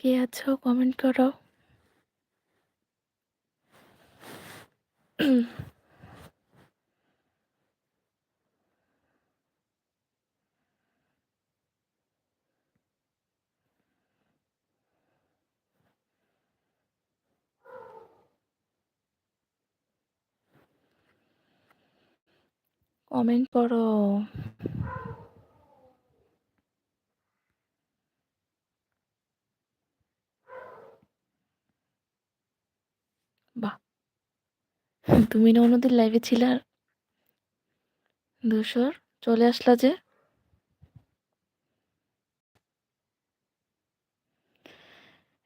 কে আছো কমেন্ট করো। কমেন্ট করো বাহ তুমি না অন্যদিন লাইভে ছিলে আর ধূসর চলে আসলা যে।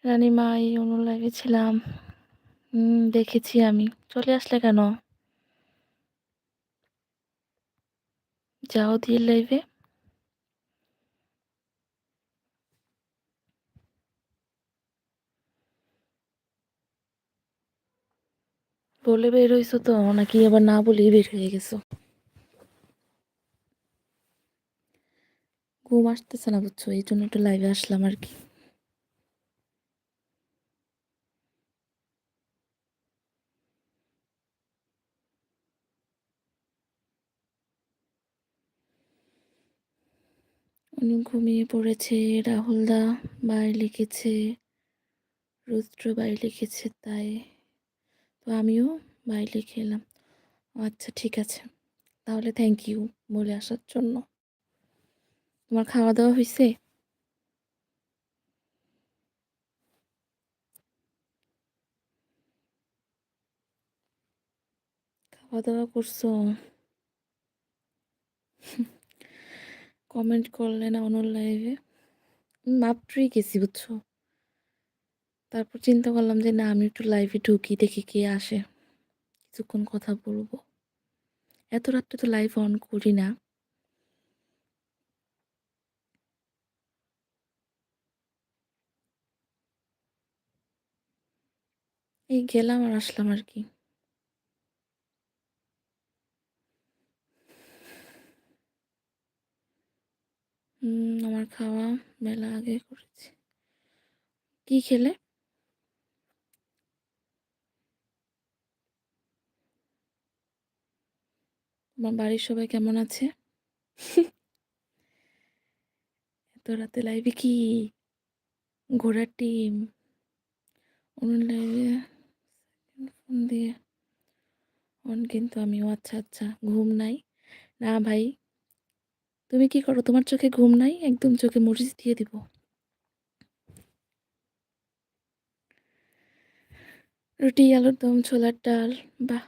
রানীমা, এই অন্য লাইভে ছিলাম। দেখেছি আমি। চলে আসলে কেন? যাও দিয়ে লাইভে বলে বের হয়েছো তো, নাকি আবার না বলেই বের হয়ে গেছো? ঘুম আসতেছে না বুঝছ, এই জন্য একটু লাইভে আসলাম আর কি। উনি ঘুমিয়ে পড়েছে রাহুলদা বাই লিখেছে, রুদ্র বাই লিখেছে, তাই তো আমিও বাই লিখে এলাম আচ্ছা ঠিক আছে। তাহলে থ্যাংক ইউ বলে আসার জন্য। তোমার খাওয়া দাওয়া হয়েছে খাওয়া দাওয়া করছ? কমেন্ট করলে না অন্য লাইভে মাত্রই গেছি, বুঝছ? তারপর চিন্তা করলাম যে, না, আমি একটু লাইভে ঢুকি, দেখি কে আসে। কিছুক্ষণ কথা বলব। এত রাত্রে তো লাইভ অন করি না। এই গেলাম আর আসলাম আর কি। আমার খাওয়া মেলা আগে করেছি। কি খেলে? তোমার বাড়ির সবাই কেমন আছে? এত রাতে লাইভে কি? ঘোড়ার টিম অন্য লাইভে ফোন দিয়ে। অন কিন্তু আমিও আচ্ছা আচ্ছা ঘুম নাই। না ভাই, তুমি কি করো? তোমার চোখে ঘুম নাই? একদম চোখে মরিচ দিয়ে দিব। রুটি, আলুর দম, ছোলার ডাল, বাহ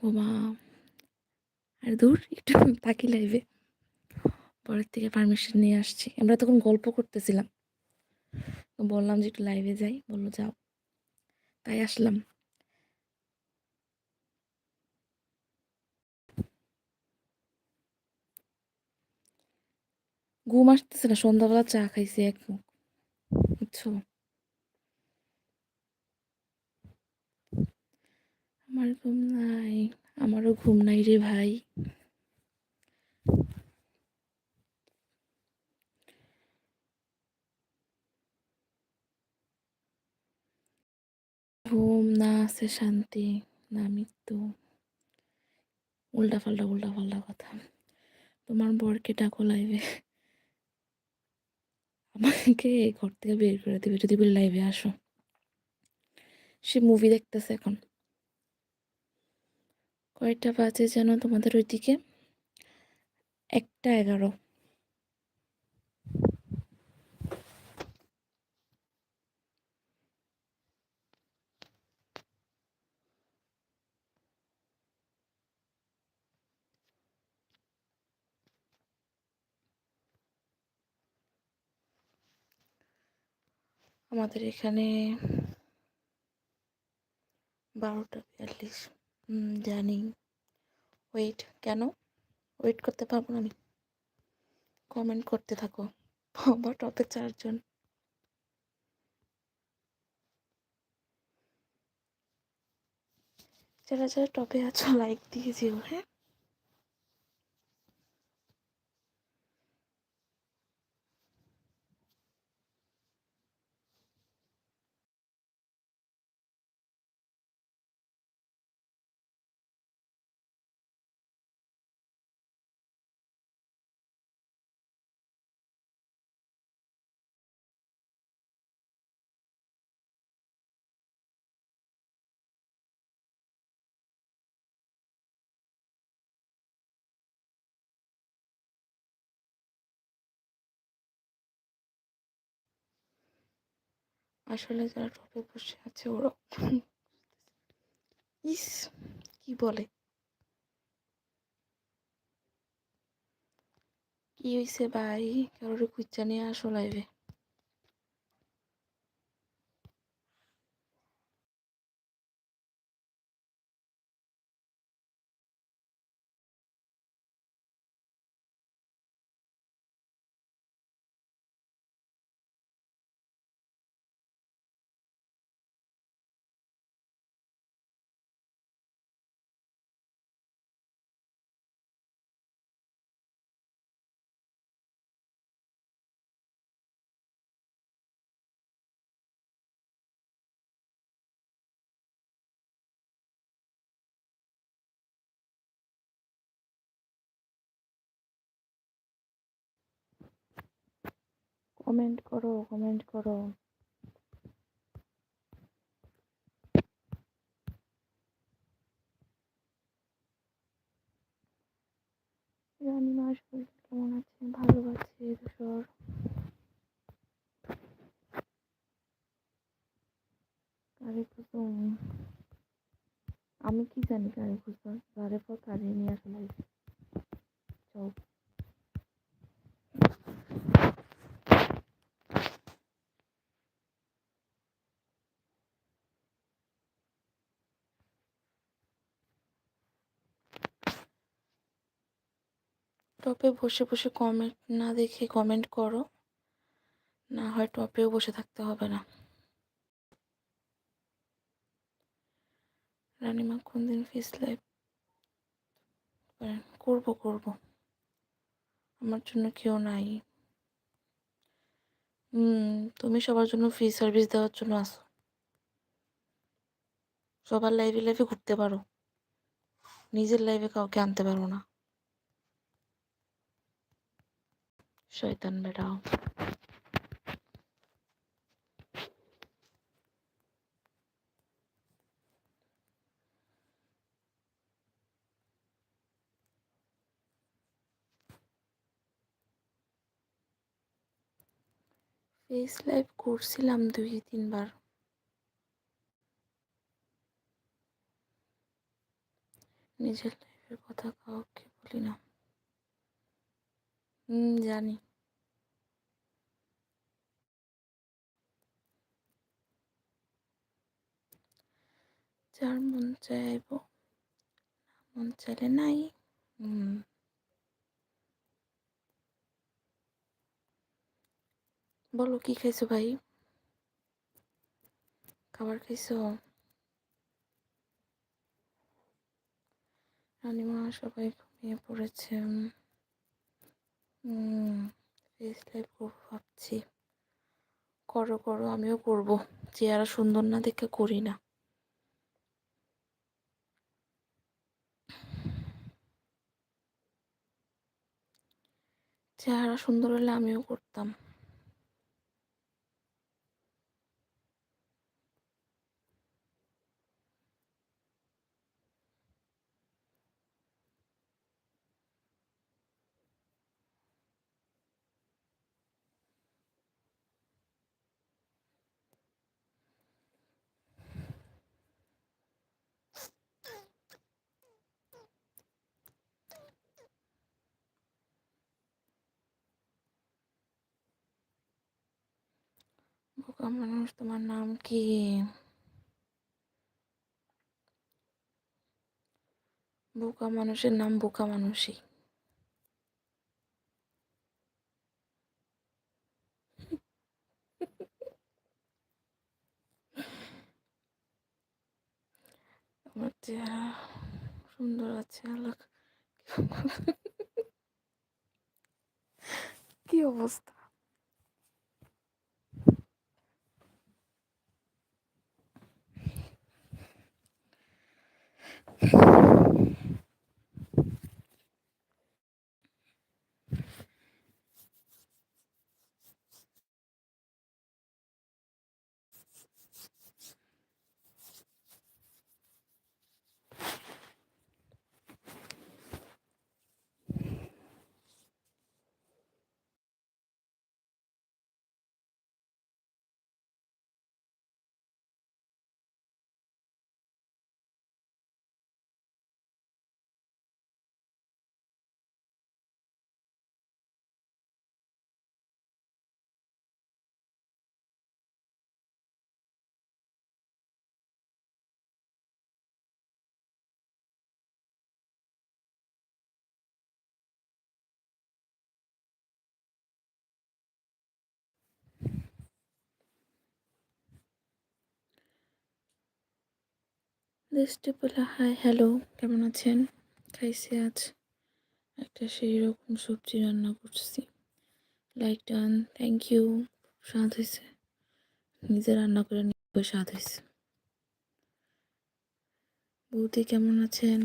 ঘুমা আর দূর একটু তাকি লাইভে পরের থেকে পারমিশন নিয়ে আসছি। আমরা তখন গল্প করতেছিলাম। বললাম যে একটু লাইভে যাই। বলল, যাও। তাই আসলাম। ঘুম আসতেছে না, সন্ধ্যাবেলা চা খাইছি এক মুখ। বুঝছ? আমার ঘুম নাই। আমারও ঘুম নাই রে ভাই। ঘুম না আছে, শান্তি না মৃত্যু। উল্টা পাল্টা উল্টা পাল্টা কথা। তোমার বরকে ডাকো লাইভে আমাকে ঘর থেকে বের করে দিবে, যদি বলে লাইভে আসো। সে মুভি দেখতেছে এখন। কয়টা বাজে যেন তোমাদের ওইদিকে? একটা এগারো। আমাদের এখানে বারোটা বিয়াল্লিশ। জানি। ওয়েট কেন? ওয়েট করতে পারব না আমি। কমেন্ট করতে থাকো। বাবা, টপে চারজন। যারা যারা টপে আছো লাইক দিয়ে যেও হ্যাঁ? আসলে যারা টপে বসে আছে ওরা ইস, কি বলে? কি হয়েছে ভাই? কারোর কুচ্চা নিয়ে আসো লাইভে কমেন্ট করো কমেন্ট করো। রানিমা শরীর কেমন আছে ভালো আছে ধূসর কারে আমি কি জানি কারে কুসুম? কারে পর কারে নিয়ে আসলে চৌ টপে বসে বসে কমেন্ট না দেখে কমেন্ট করো। না হয় টপেও বসে থাকতে হবে না। রানিমা কোন দিন ফেস লাইভ করব করব। আমার জন্য কেউ নাই। হুম, তুমি সবার জন্য ফ্রি সার্ভিস দেওয়ার জন্য আসো। সবার লাইভে লাইভে ঘুরতে পারো। নিজের লাইভে কাউকে আনতে পারো না। শয়তান বেড়াও ফেস লাইভ করছিলাম দুই তিনবার। নিজের লাইফের কথা কাউকে বলি না। হুম জানি। যার মন চাইব মন চাইলে নাই হুম বলো, কি খাইছো ভাই? খাবার খাইছো? রানিমা সবাই ঘুমিয়ে পড়েছে ফেস লাইভ করব ভাবছি। করো করো, আমিও করব। চেহারা সুন্দর না দেখে করি না। চেহারা সুন্দর হলে আমিও করতাম। বোকা মানুষ তোমার নাম কি? বোকা মানুষের নাম বোকা মানুষই। আমার চেহারা সুন্দর আছে, আল্লাহ। কি অবস্থা? বলে হাই হ্যালো কেমন আছেন? খাইছি আজ। একটা সেই রকম সবজি রান্না করছি। লাইক ডান থ্যাংক ইউ স্বাদ হয়েছে। নিজে রান্না করে নিয়ে স্বাদ হয়েছে। বৌদি কেমন আছেন?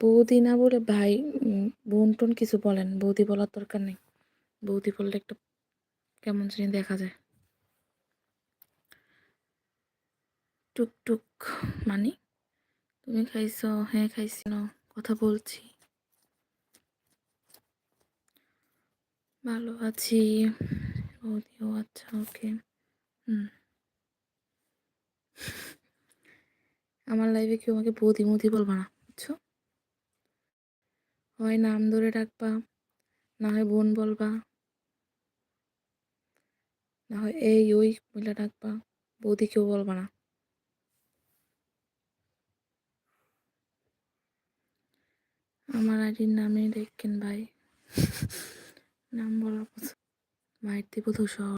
বৌদি না বলে ভাই বোন টোন কিছু বলেন। বৌদি বলার দরকার নেই। বৌদি বললে একটা কেমন জানি দেখা যায়। টুকটুক মানে? তুমি খাইছো হ্যাঁ খাইছি, না, কথা বলছি। ভালো আছি। ও আচ্ছা ওকে। হুম। আমার লাইফে কেউ আমাকে বৌদি মুদি বলবা না, বুঝছ? হয় নাম ধরে ডাকবা, না হয় বোন বলবা, না হয় এই ওই বলে ডাকবা, বৌদি কেউ বলবা না। আমার আইডির নামে দেখেন ভাই। নাম বলার কথা মায়ের দিব ধূসর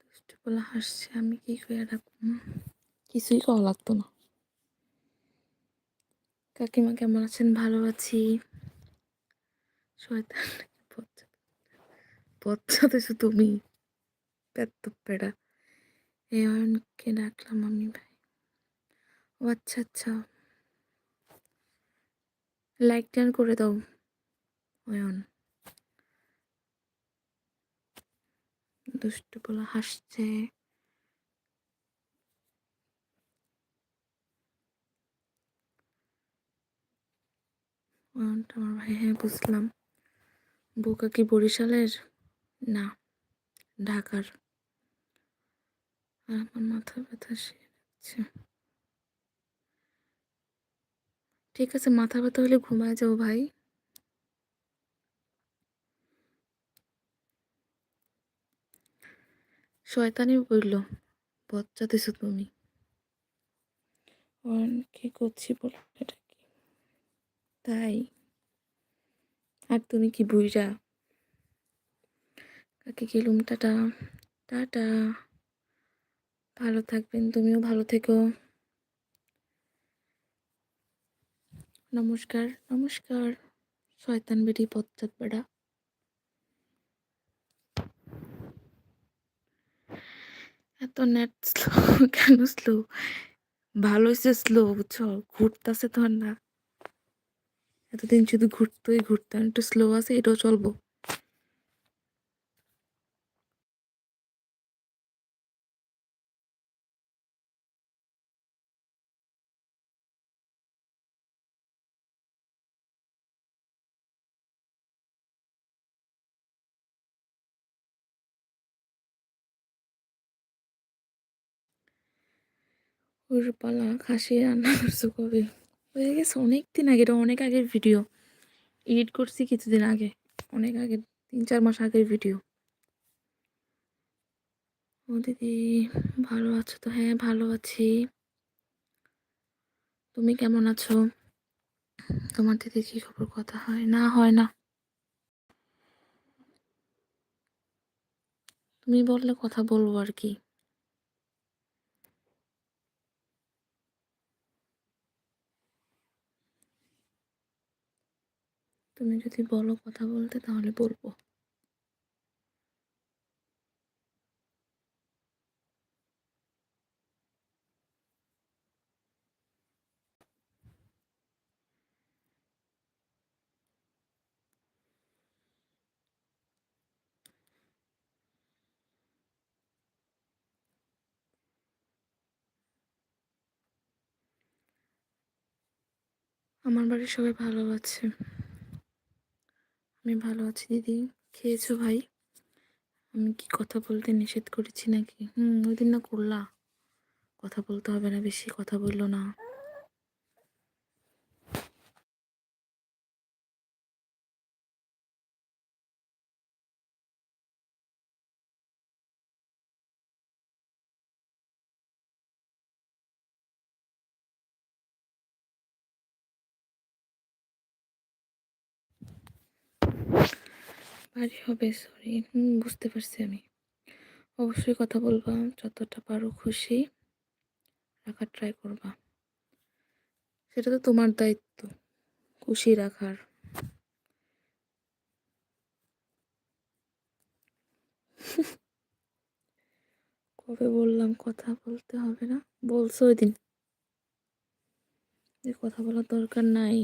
দুষ্টু বলে হাসছে, আমি কি করে ডাকবো কিছুই কওয়া লাগতো না। কাকিমা কেমন আছেন? ভালো আছি। শয়তান পচ্ছাতেছো তুমি। পেত্ত পেড়া। এই অয়নকে ডাকলাম আমি ভাই। ও আচ্ছা আচ্ছা। লাইক টান করে দাও। অয়ন দুষ্টু বলে হাসছে। আমার ভাই হ্যাঁ বুঝলাম। বোকা কি বরিশালের? না, ঢাকার। আর আমার মাথা ব্যথা সেরেছে ঠিক আছে, মাথা ব্যথা হলে ঘুমায় যাও ভাই। শয়তানি বলল বচ্চা দিছো তুমি। কি করছি বলো এটা তাই। আর তুমি কি বুইরা কাকে গেলুম টাটা। টাটা। ভালো থাকবেন, তুমিও ভালো থেকো। নমস্কার নমস্কার। শয়তান বেটি পশ্চাৎ বেড়া। এত নেট স্লো, কেন স্লো? ভালো হয়েছে স্লো, বুঝছ? ঘুরতেছে তো না। এতদিন শুধু ঘুরতোই ঘুরতাম, একটু স্লো আছে, এটাও চলবো। পালা, খাসি রান্না করছ কবে? হয়ে গেছে অনেক দিন আগে এটা অনেক আগের ভিডিও এডিট করছি কিছুদিন আগে, অনেক আগে তিন চার মাস আগের ভিডিও ও দিদি, ভালো আছো তো? হ্যাঁ ভালো আছি। তুমি কেমন আছো? তোমার দিদি কি খবর? কথা হয় না হয় না। তুমি বললে কথা বলব আর কি। তুমি যদি বলো কথা বলতে তাহলে বলব। আমার বাড়ির সবাই ভালো আছে। আমি ভালো আছি, দিদি। খেয়েছো ভাই? আমি কি কথা বলতে নিষেধ করেছি নাকি? হুম, ওই দিন না করলা। কথা বলতে হবে না, বেশি কথা বলল না। বাড়ি হবে সরি হুম, বুঝতে পারছি আমি। অবশ্যই কথা বলবা, যতটা পারো খুশি রাখার ট্রাই করবা। সেটা তো তোমার দায়িত্ব, খুশি রাখার। কবে বললাম কথা বলতে হবে না? বলছো ওই দিন। কথা বলার দরকার নাই।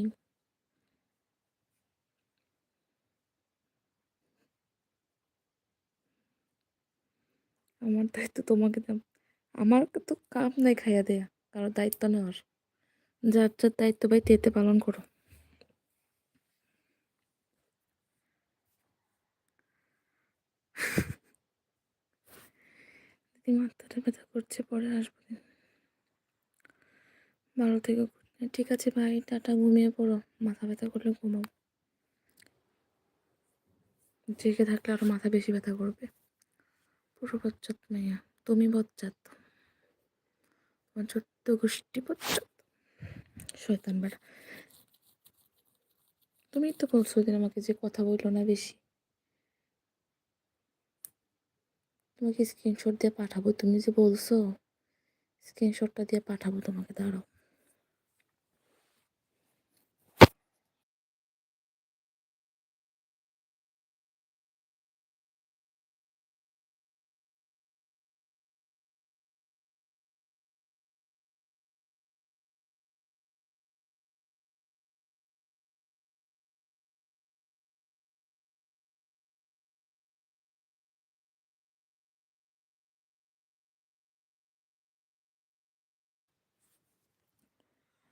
আমার দায়িত্ব তোমাকে দেব। আমার তো কাম নাই খাইয়া দেয়া, কারও দায়িত্ব নেওয়ার। যার যার দায়িত্ব ভাই তেতে পালন করো। দিদি মাথাটা ব্যথা করছে, পরে আসব। ভালো থেকে ঠিক আছে ভাই, টাটা, ঘুমিয়ে পড়ো। মাথা ব্যথা করলে ঘুমাও। জেগে থাকলে আরও মাথা বেশি ব্যথা করবে। পুরো বচ্চাত মাইয়া তুমি বচ্চাত তোমার ছোট্ট গোষ্ঠী বচ্চাত শয়তান বেড়া তুমি তো বলছো দিন আমাকে যে কথা বলল না বেশি। তোমাকে স্ক্রিনশট দিয়ে পাঠাবো, তুমি যে বলছো স্ক্রিনশটটা দিয়ে পাঠাবো তোমাকে, দাঁড়াও।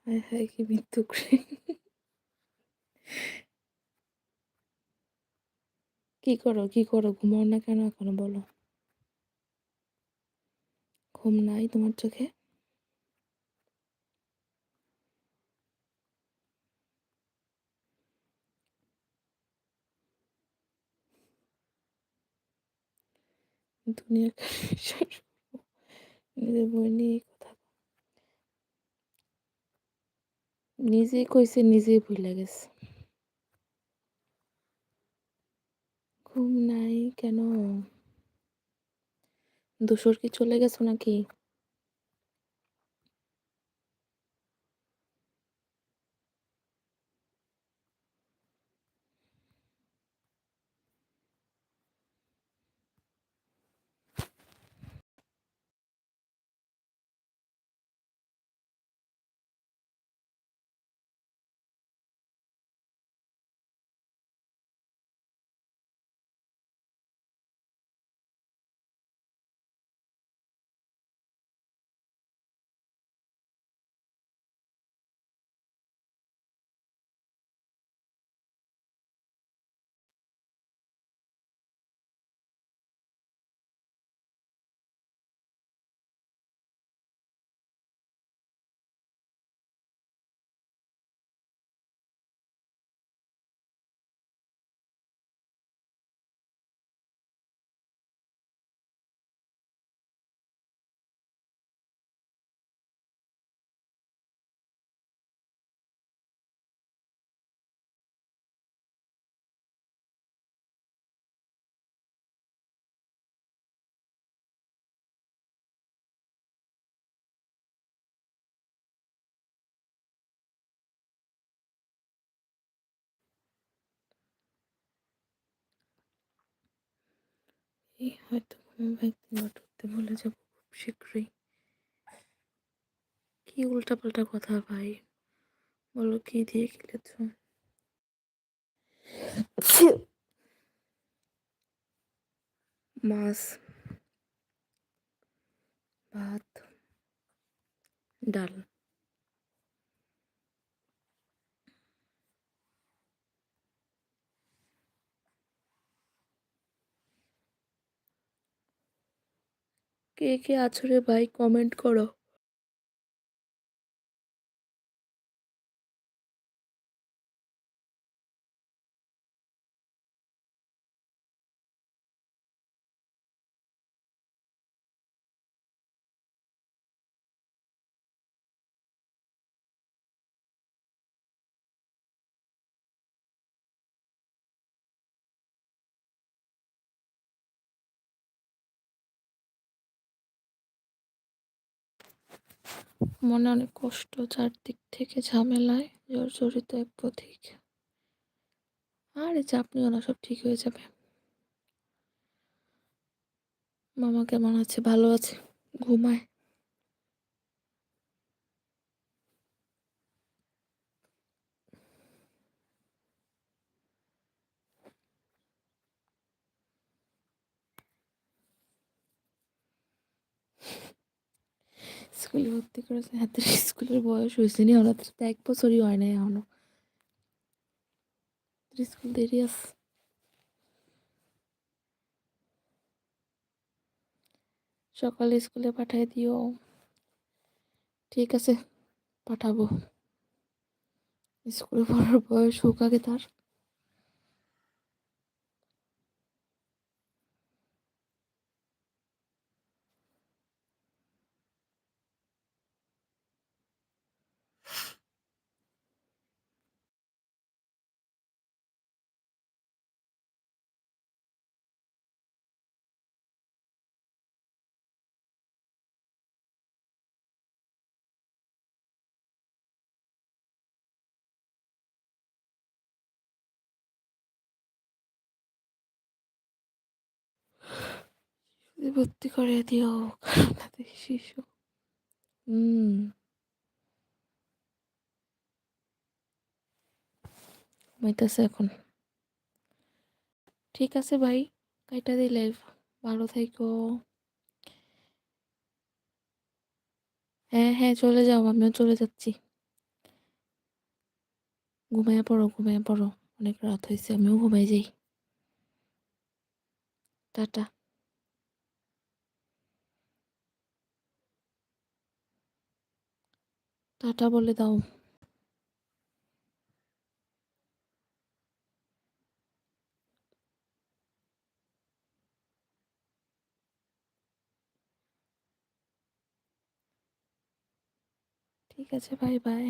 হায় হায়, কি মৃত্যু কি করো কি করো? ঘুমাও না কেন এখনও বলো? ঘুম নাই তোমার চোখে? দুনিয়া নিজের বই নিয়ে কথা নিজেই কইছে নিজেই ভুলে গেছে। ঘুম নাই কেন? দুশোর কি চলে গেছো নাকি? এই হয়তো কোনো ব্যক্তি ঘটতে বলে যাব খুব শীঘ্রই। কি উল্টাপাল্টা কথা ভাই? বলো, কি দিয়ে খেলেছ? মাছ, ভাত, ডাল। কে কে আছো রে ভাই? কমেন্ট করো। মনে অনেক কষ্ট, চারদিক থেকে ঝামেলায় জড়িত এক পথিক। আরে চাপ নিও না, সব ঠিক হয়ে যাবে। মামা কেমন আছে? ভালো আছে? ঘুমায়। স্কুলে ভর্তি করেছে। হাতের স্কুলের বয়স হয়েছে নি, ওরা তো এক বছরই হয় নাই এখনও। স্কুল দেরি আছে। সকালে স্কুলে পাঠিয়ে দিও। ঠিক আছে, পাঠাবো। স্কুলে পড়ার বয়স হোক আগে তার। ভর্তি করে দিও আপনাদের শিশু। হুম। ঘুমাইতেছে এখন। ঠিক আছে ভাই, কাইটা দিই লাইভ ভালো থাইকো। হ্যাঁ হ্যাঁ চলে যাও, আমিও চলে যাচ্ছি। ঘুমাইয়া পড়ো ঘুমাইয়া পড়ো। অনেক রাত হয়েছে আমিও ঘুমাই যাই। টাটা। টাটা বলে দাও। ঠিক আছে বাই বাই